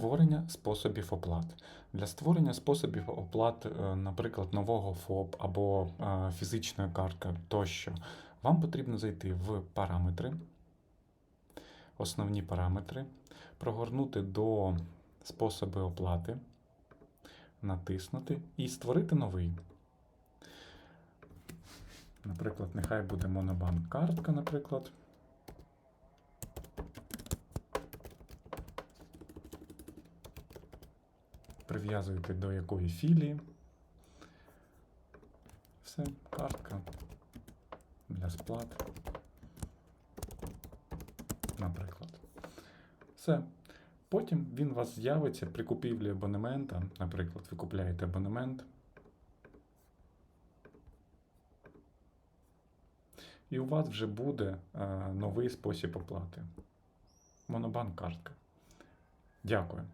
Створення способів оплат. Для створення способів оплат, е, наприклад, нового ФОП або е, фізичної картки тощо, вам потрібно зайти в параметри, основні параметри, прогорнути до способи оплати, натиснути і створити новий. Наприклад, нехай буде Монобанк картка, наприклад. Прив'язуєте до якої філії. Все, картка для сплат. Наприклад. Все. Потім він у вас з'явиться при купівлі абонемента. Наприклад, ви купляєте абонемент. І у вас вже буде е, новий спосіб оплати. Монобанк картка. Дякую.